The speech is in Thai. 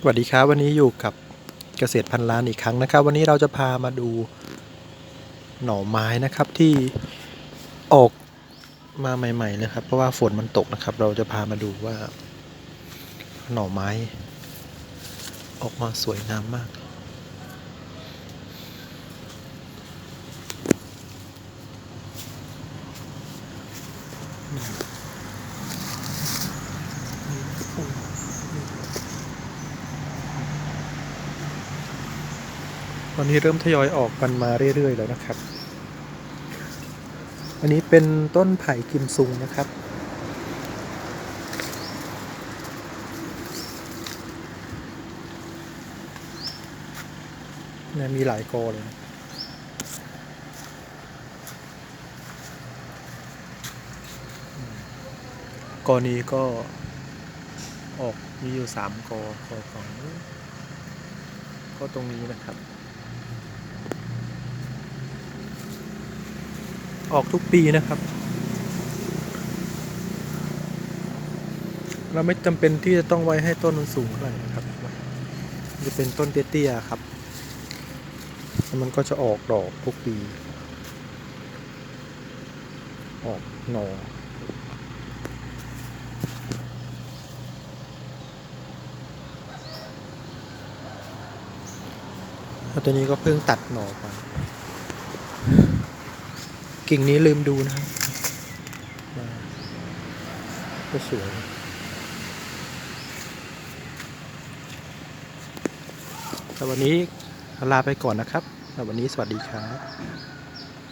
สวัสดีครับวันนี้อยู่กับเกษตรพันล้านอีกครั้งนะครับ วันนี้เราจะพามาดูหน่อไม้นะครับที่ออกมาใหม่ๆนะครับ เพราะว่าฝนมันตกนะครับ เราจะพามาดูว่า หน่อไม้ ออกมาสวยงามมาก ตอนนี้เริ่มทยอยออกกันมาเรื่อยๆแล้วนะครับ อันนี้เป็นต้นไผ่กิมซุงนะครับ เนี่ยมีหลายกอเลยนะกอนี้ก็ออกมีอยู่สามกอกอฝั่งนู้ก็ตรงนี้นะครับ ออกทุกปีนะครับ เราไม่จำเป็นที่จะต้องไว้ให้ต้นมันสูงเท่าไหร่นะครับ จะเป็นต้นเตี้ยๆครับแล้วมันก็จะออกดอกทุกปี ออกหน่อแล้วตัวนี้ก็เพิ่งตัดหน่อไป กิ่งนี้ลืมดูนะครับมาก็สวยแต่วันนี้ลาไปก่อนนะครับแต่วันนี้สวัสดีครับ